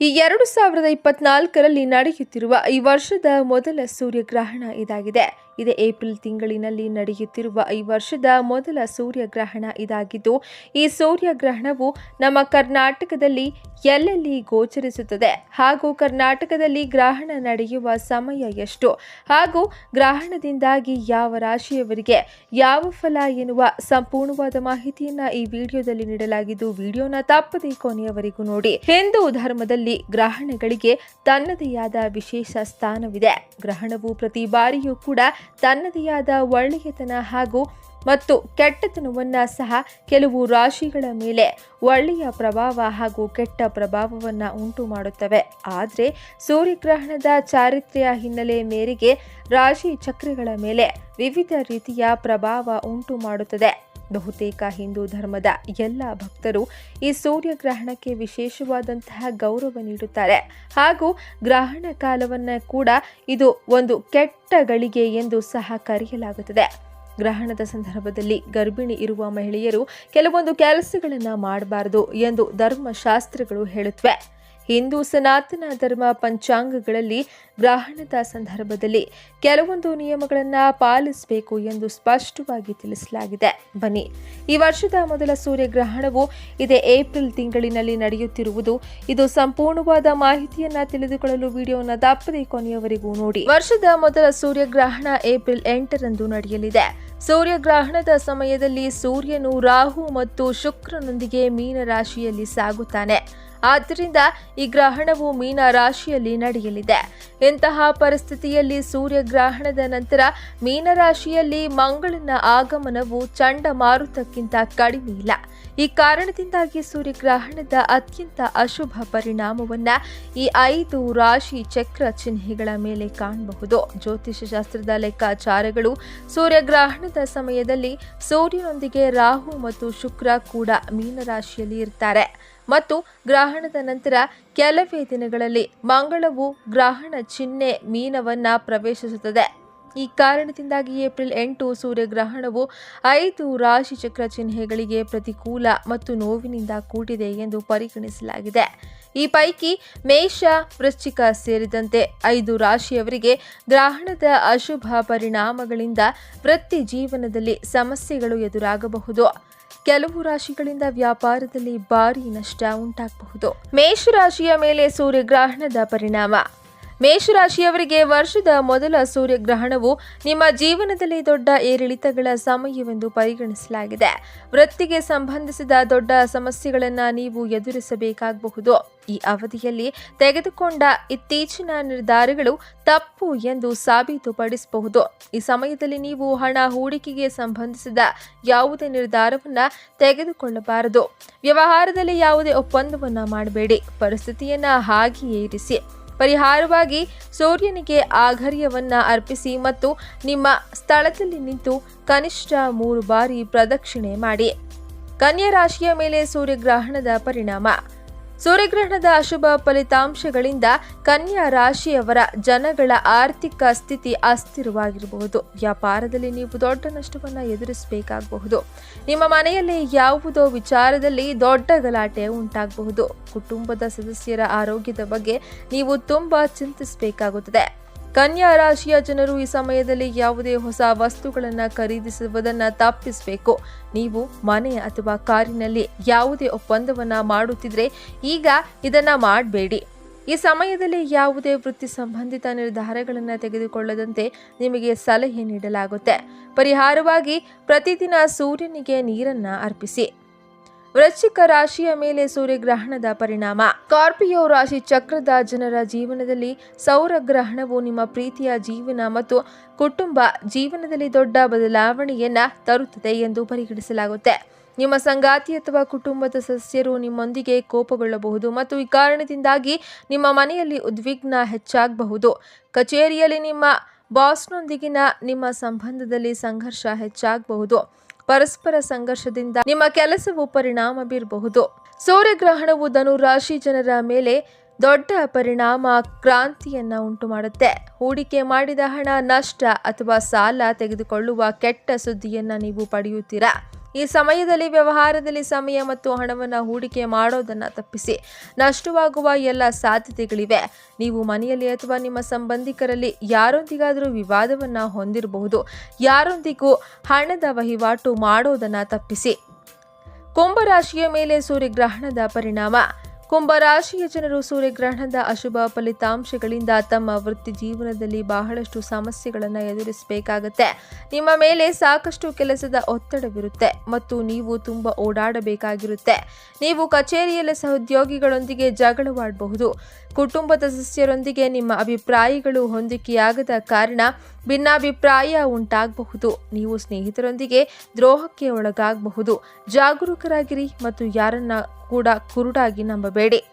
ಈ ಎರಡು ಸಾವಿರದ ಇಪ್ಪತ್ನಾಲ್ಕರಲ್ಲಿ ನಡೆಯುತ್ತಿರುವ ಈ ವರ್ಷದ ಮೊದಲ ಸೂರ್ಯಗ್ರಹಣ ಇದಾಗಿದೆ. ಇದೇ ಏಪ್ರಿಲ್ ತಿಂಗಳಿನಲ್ಲಿ ನಡೆಯುತ್ತಿರುವ ಈ ವರ್ಷದ ಮೊದಲ ಸೂರ್ಯಗ್ರಹಣ ಇದಾಗಿದ್ದು, ಈ ಸೂರ್ಯಗ್ರಹಣವು ನಮ್ಮ ಕರ್ನಾಟಕದಲ್ಲಿ ಎಲ್ಲೆಲ್ಲಿ ಗೋಚರಿಸುತ್ತದೆ ಹಾಗೂ ಕರ್ನಾಟಕದಲ್ಲಿ ಗ್ರಹಣ ನಡೆಯುವ ಸಮಯ ಎಷ್ಟು ಹಾಗೂ ಗ್ರಹಣದಿಂದಾಗಿ ಯಾವ ರಾಶಿಯವರಿಗೆ ಯಾವ ಫಲ ಎನ್ನುವ ಸಂಪೂರ್ಣವಾದ ಮಾಹಿತಿಯನ್ನು ಈ ವಿಡಿಯೋದಲ್ಲಿ ನೀಡಲಾಗಿದ್ದು, ವಿಡಿಯೋನ ತಪ್ಪದೇ ಕೊನೆಯವರೆಗೂ ನೋಡಿ. ಹಿಂದೂ ಧರ್ಮದಲ್ಲಿ ಗ್ರಹಣಗಳಿಗೆ ತನ್ನದೇ ಆದ ವಿಶೇಷ ಸ್ಥಾನವಿದೆ. ಗ್ರಹಣವು ಪ್ರತಿ ಬಾರಿಯೂ ಕೂಡ ತನ್ನದೇ ಆದ ಒಳ್ಳೆಯತನ ಹಾಗೂ ಮತ್ತು ಕೆಟ್ಟತನವನ್ನು ಸಹ ಕೆಲವು ರಾಶಿಗಳ ಮೇಲೆ ಒಳ್ಳೆಯ ಪ್ರಭಾವ ಹಾಗೂ ಕೆಟ್ಟ ಪ್ರಭಾವವನ್ನು ಉಂಟು ಮಾಡುತ್ತವೆ. ಆದರೆ ಸೂರ್ಯಗ್ರಹಣದ ಚಾರಿತ್ರ್ಯ ಹಿನ್ನೆಲೆ ಮೇರೆಗೆ ರಾಶಿ ಚಕ್ರಗಳ ಮೇಲೆ ವಿವಿಧ ರೀತಿಯ ಪ್ರಭಾವ ಉಂಟು ಮಾಡುತ್ತದೆ. ಬಹುತೇಕ ಹಿಂದೂ ಧರ್ಮದ ಎಲ್ಲ ಭಕ್ತರು ಈ ಸೂರ್ಯಗ್ರಹಣಕ್ಕೆ ವಿಶೇಷವಾದಂತಹ ಗೌರವ ನೀಡುತ್ತಾರೆ. ಹಾಗೂ ಗ್ರಹಣ ಕಾಲವನ್ನ ಕೂಡ ಇದು ಒಂದು ಕೆಟ್ಟ ಗಳಿಗೆ ಎಂದು ಸಹ ಕರೆಯಲಾಗುತ್ತದೆ. ಗ್ರಹಣದ ಸಂದರ್ಭದಲ್ಲಿ ಗರ್ಭಿಣಿ ಇರುವ ಮಹಿಳೆಯರು ಕೆಲವೊಂದು ಕೆಲಸಗಳನ್ನು ಮಾಡಬಾರದು ಎಂದು ಧರ್ಮಶಾಸ್ತ್ರಗಳು ಹೇಳುತ್ತವೆ. ಹಿಂದೂ ಸನಾತನ ಧರ್ಮ ಪಂಚಾಂಗಗಳಲ್ಲಿ ಗ್ರಹಣದ ಸಂದರ್ಭದಲ್ಲಿ ಕೆಲವೊಂದು ನಿಯಮಗಳನ್ನು ಪಾಲಿಸಬೇಕು ಎಂದು ಸ್ಪಷ್ಟವಾಗಿ ತಿಳಿಸಲಾಗಿದೆ. ಬನ್ನಿ, ಈ ವರ್ಷದ ಮೊದಲ ಸೂರ್ಯಗ್ರಹಣವು ಇದೇ ಏಪ್ರಿಲ್ ತಿಂಗಳಿನಲ್ಲಿ ನಡೆಯುತ್ತಿರುವುದು. ಇದು ಸಂಪೂರ್ಣವಾದ ಮಾಹಿತಿಯನ್ನ ತಿಳಿದುಕೊಳ್ಳಲು ವಿಡಿಯೋನ ದಪ್ಪದಿ ಕೊನೆಯವರೆಗೂ ನೋಡಿ. ವರ್ಷದ ಮೊದಲ ಸೂರ್ಯಗ್ರಹಣ ಏಪ್ರಿಲ್ ಎಂಟರಂದು ನಡೆಯಲಿದೆ. ಸೂರ್ಯಗ್ರಹಣದ ಸಮಯದಲ್ಲಿ ಸೂರ್ಯನು ರಾಹು ಮತ್ತು ಶುಕ್ರನೊಂದಿಗೆ ಮೀನ ರಾಶಿಯಲ್ಲಿ ಸಾಗುತ್ತಾನೆ. ಆದ್ದರಿಂದ ಈ ಗ್ರಹಣವು ಮೀನ ರಾಶಿಯಲ್ಲಿ ನಡೆಯಲಿದೆ. ಇಂತಹ ಪರಿಸ್ಥಿತಿಯಲ್ಲಿ ಸೂರ್ಯಗ್ರಹಣದ ನಂತರ ಮೀನರಾಶಿಯಲ್ಲಿ ಮಂಗಳನ ಆಗಮನವು ಚಂಡಮಾರುತಕ್ಕಿಂತ ಕಡಿಮೆ ಇಲ್ಲ. ಈ ಕಾರಣದಿಂದಾಗಿ ಸೂರ್ಯಗ್ರಹಣದ ಅತ್ಯಂತ ಅಶುಭ ಪರಿಣಾಮವನ್ನ ಈ ಐದು ರಾಶಿ ಚಕ್ರ ಚಿಹ್ನೆಗಳ ಮೇಲೆ ಕಾಣಬಹುದು. ಜ್ಯೋತಿಷ ಶಾಸ್ತ್ರದ ಲೆಕ್ಕಾಚಾರಗಳು ಸೂರ್ಯಗ್ರಹಣದ ಸಮಯದಲ್ಲಿ ಸೂರ್ಯನೊಂದಿಗೆ ರಾಹು ಮತ್ತು ಶುಕ್ರ ಕೂಡ ಮೀನರಾಶಿಯಲ್ಲಿ ಇರ್ತಾರೆ. ಮತ್ತು ಗ್ರಹಣದ ನಂತರ ಕೆಲವೇ ದಿನಗಳಲ್ಲಿ ಮಂಗಳವು ಗ್ರಹಣ ಚಿಹ್ನೆ ಮೀನವನ್ನ ಪ್ರವೇಶಿಸುತ್ತದೆ. ಈ ಕಾರಣದಿಂದಾಗಿ ಏಪ್ರಿಲ್ ಎಂಟು ಸೂರ್ಯಗ್ರಹಣವು ಐದು ರಾಶಿ ಚಕ್ರ ಚಿಹ್ನೆಗಳಿಗೆ ಪ್ರತಿಕೂಲ ಮತ್ತು ನೋವಿನಿಂದ ಕೂಡಿದೆ ಎಂದು ಪರಿಗಣಿಸಲಾಗಿದೆ. ಈ ಪೈಕಿ ಮೇಷ, ವೃಶ್ಚಿಕ ಸೇರಿದಂತೆ ಐದು ರಾಶಿಯವರಿಗೆ ಗ್ರಹಣದ ಅಶುಭ ಪರಿಣಾಮಗಳಿಂದ ವೃತ್ತಿ ಜೀವನದಲ್ಲಿ ಸಮಸ್ಯೆಗಳು ಎದುರಾಗಬಹುದು. ಕೆಲವು ರಾಶಿಗಳಿಂದ ವ್ಯಾಪಾರದಲ್ಲಿ ಭಾರಿ ನಷ್ಟ ಉಂಟಾಗಬಹುದು. ಮೇಷರಾಶಿಯ ಮೇಲೆ ಸೂರ್ಯಗ್ರಹಣದ ಪರಿಣಾಮ. ಮೇಷರಾಶಿಯವರಿಗೆ ವರ್ಷದ ಮೊದಲ ಸೂರ್ಯಗ್ರಹಣವು ನಿಮ್ಮ ಜೀವನದಲ್ಲಿ ದೊಡ್ಡ ಏರಿಳಿತಗಳ ಸಮಯವೆಂದು ಪರಿಗಣಿಸಲಾಗಿದೆ. ವೃತ್ತಿಗೆ ಸಂಬಂಧಿಸಿದ ದೊಡ್ಡ ಸಮಸ್ಯೆಗಳನ್ನು ನೀವು ಎದುರಿಸಬೇಕಾಗಬಹುದು. ಈ ಅವಧಿಯಲ್ಲಿ ತೆಗೆದುಕೊಂಡ ಇತ್ತೀಚಿನ ನಿರ್ಧಾರಗಳು ತಪ್ಪು ಎಂದು ಸಾಬೀತುಪಡಿಸಬಹುದು. ಈ ಸಮಯದಲ್ಲಿ ನೀವು ಹಣ ಹೂಡಿಕೆಗೆ ಸಂಬಂಧಿಸಿದ ಯಾವುದೇ ನಿರ್ಧಾರವನ್ನು ತೆಗೆದುಕೊಳ್ಳಬಾರದು. ವ್ಯವಹಾರದಲ್ಲಿ ಯಾವುದೇ ಒಪ್ಪಂದವನ್ನು ಮಾಡಬೇಡಿ. ಪರಿಸ್ಥಿತಿಯನ್ನು ಹಾಗೆಯೇ ಇರಿಸಿ. ಪರಿಹಾರವಾಗಿ ಸೂರ್ಯನಿಗೆ ಆಘರ್ಯವನ್ನ ಅರ್ಪಿಸಿ ಮತ್ತು ನಿಮ್ಮ ಸ್ಥಳದಲ್ಲಿ ನಿಂತು ಕನಿಷ್ಠ ಮೂರು ಬಾರಿ ಪ್ರದಕ್ಷಿಣೆ ಮಾಡಿ. ಕನ್ಯಾ ರಾಶಿಯ ಮೇಲೆ ಸೂರ್ಯಗ್ರಹಣದ ಪರಿಣಾಮ. ಸೂರ್ಯಗ್ರಹಣದ ಅಶುಭ ಫಲಿತಾಂಶಗಳಿಂದ ಕನ್ಯಾ ರಾಶಿಯವರ ಜನಗಳ ಆರ್ಥಿಕ ಸ್ಥಿತಿ ಅಸ್ಥಿರವಾಗಿರಬಹುದು. ವ್ಯಾಪಾರದಲ್ಲಿ ನೀವು ದೊಡ್ಡ ನಷ್ಟವನ್ನು ಎದುರಿಸಬೇಕಾಗಬಹುದು. ನಿಮ್ಮ ಮನೆಯಲ್ಲಿ ಯಾವುದೋ ವಿಚಾರದಲ್ಲಿ ದೊಡ್ಡ ಗಲಾಟೆ ಉಂಟಾಗಬಹುದು. ಕುಟುಂಬದ ಸದಸ್ಯರ ಆರೋಗ್ಯದ ಬಗ್ಗೆ ನೀವು ತುಂಬಾ ಚಿಂತಿಸಬೇಕಾಗುತ್ತದೆ. ಕನ್ಯಾ ರಾಶಿಯ ಜನರು ಈ ಸಮಯದಲ್ಲಿ ಯಾವುದೇ ಹೊಸ ವಸ್ತುಗಳನ್ನು ಖರೀದಿಸುವುದನ್ನು ತಪ್ಪಿಸಬೇಕು. ನೀವು ಮನೆ ಅಥವಾ ಕಾರಿನಲ್ಲಿ ಯಾವುದೇ ಒಪ್ಪಂದವನ್ನು ಮಾಡುತ್ತಿದ್ರೆ ಈಗ ಇದನ್ನು ಮಾಡಬೇಡಿ. ಈ ಸಮಯದಲ್ಲಿ ಯಾವುದೇ ವೃತ್ತಿ ಸಂಬಂಧಿತ ನಿರ್ಧಾರಗಳನ್ನು ತೆಗೆದುಕೊಳ್ಳದಂತೆ ನಿಮಗೆ ಸಲಹೆ ನೀಡಲಾಗುತ್ತೆ. ಪರಿಹಾರವಾಗಿ ಪ್ರತಿದಿನ ಸೂರ್ಯನಿಗೆ ನೀರನ್ನು ಅರ್ಪಿಸಿ. ವೃಶ್ಚಿಕ ರಾಶಿಯ ಮೇಲೆ ಸೂರ್ಯಗ್ರಹಣದ ಪರಿಣಾಮ. ಸ್ಕಾರ್ಪಿಯೋ ರಾಶಿ ಚಕ್ರದ ಜನರ ಜೀವನದಲ್ಲಿ ಸೌರಗ್ರಹಣವು ನಿಮ್ಮ ಪ್ರೀತಿಯ ಜೀವನ ಮತ್ತು ಕುಟುಂಬ ಜೀವನದಲ್ಲಿ ದೊಡ್ಡ ಬದಲಾವಣೆಯನ್ನ ತರುತ್ತದೆ ಎಂದು ಪರಿಗಣಿಸಲಾಗುತ್ತೆ. ನಿಮ್ಮ ಸಂಗಾತಿ ಅಥವಾ ಕುಟುಂಬದ ಸದಸ್ಯರು ನಿಮ್ಮೊಂದಿಗೆ ಕೋಪಗೊಳ್ಳಬಹುದು ಮತ್ತು ಈ ಕಾರಣದಿಂದಾಗಿ ನಿಮ್ಮ ಮನೆಯಲ್ಲಿ ಉದ್ವಿಗ್ನ ಹೆಚ್ಚಾಗಬಹುದು. ಕಚೇರಿಯಲ್ಲಿ ನಿಮ್ಮ ಬಾಸ್ನೊಂದಿಗಿನ ನಿಮ್ಮ ಸಂಬಂಧದಲ್ಲಿ ಸಂಘರ್ಷ ಹೆಚ್ಚಾಗಬಹುದು. ಪರಸ್ಪರ ಸಂಘರ್ಷದಿಂದ ನಿಮ್ಮ ಕೆಲಸವು ಪರಿಣಾಮ ಬೀರಬಹುದು. ಸೂರ್ಯಗ್ರಹಣವು ಧನು ರಾಶಿ ಜನರ ಮೇಲೆ ದೊಡ್ಡ ಪರಿಣಾಮ ಕ್ರಾಂತಿಯನ್ನ ಉಂಟು ಮಾಡುತ್ತೆ ಹೂಡಿಕೆ ಮಾಡಿದ ಹಣ, ನಷ್ಟ ಅಥವಾ ಸಾಲ ತೆಗೆದುಕೊಳ್ಳುವ ಕೆಟ್ಟ ಸುದ್ದಿಯನ್ನ ನೀವು ಪಡೆಯುತ್ತೀರಾ? ಈ ಸಮಯದಲ್ಲಿ ವ್ಯವಹಾರದಲ್ಲಿ ಸಮಯ ಮತ್ತು ಹಣವನ್ನು ಹೂಡಿಕೆ ಮಾಡೋದನ್ನು ತಪ್ಪಿಸಿ. ನಷ್ಟವಾಗುವ ಎಲ್ಲ ಸಾಧ್ಯತೆಗಳಿವೆ. ನೀವು ಮನೆಯಲ್ಲಿ ಅಥವಾ ನಿಮ್ಮ ಸಂಬಂಧಿಕರಲ್ಲಿ ಯಾರೊಂದಿಗಾದರೂ ವಿವಾದವನ್ನು ಹೊಂದಿರಬಹುದು. ಯಾರೊಂದಿಗೂ ಹಣದ ವಹಿವಾಟು ಮಾಡೋದನ್ನು ತಪ್ಪಿಸಿ. ಕುಂಭರಾಶಿಯ ಮೇಲೆ ಸೂರ್ಯಗ್ರಹಣದ ಪರಿಣಾಮ. ಕುಂಭರಾಶಿಯ ಜನರು ಸೂರ್ಯಗ್ರಹಣದ ಅಶುಭ ಫಲಿತಾಂಶಗಳಿಂದ ತಮ್ಮ ವೃತ್ತಿ ಜೀವನದಲ್ಲಿ ಬಹಳಷ್ಟು ಸಮಸ್ಯೆಗಳನ್ನು ಎದುರಿಸಬೇಕಾಗತ್ತೆ. ನಿಮ್ಮ ಮೇಲೆ ಸಾಕಷ್ಟು ಕೆಲಸದ ಒತ್ತಡವಿರುತ್ತೆ ಮತ್ತು ನೀವು ತುಂಬ ಓಡಾಡಬೇಕಾಗಿರುತ್ತೆ. ನೀವು ಕಚೇರಿಯಲ್ಲಿ ಸಹೋದ್ಯೋಗಿಗಳೊಂದಿಗೆ ಜಗಳವಾಡಬಹುದು. ಕುಟುಂಬದ ಸದಸ್ಯರೊಂದಿಗೆ ನಿಮ್ಮ ಅಭಿಪ್ರಾಯಗಳು ಹೊಂದಿಕೆಯಾಗದ ಕಾರಣ ಭಿನ್ನಾಭಿಪ್ರಾಯ ಉಂಟಾಗಬಹುದು. ನೀವು ಸ್ನೇಹಿತರೊಂದಿಗೆ ದ್ರೋಹಕ್ಕೆ ಒಳಗಾಗಬಹುದು. ಜಾಗರೂಕರಾಗಿರಿ ಮತ್ತು ಯಾರನ್ನ ಕೂಡ ಕುರುಡಾಗಿ ನಂಬಬೇಡಿ.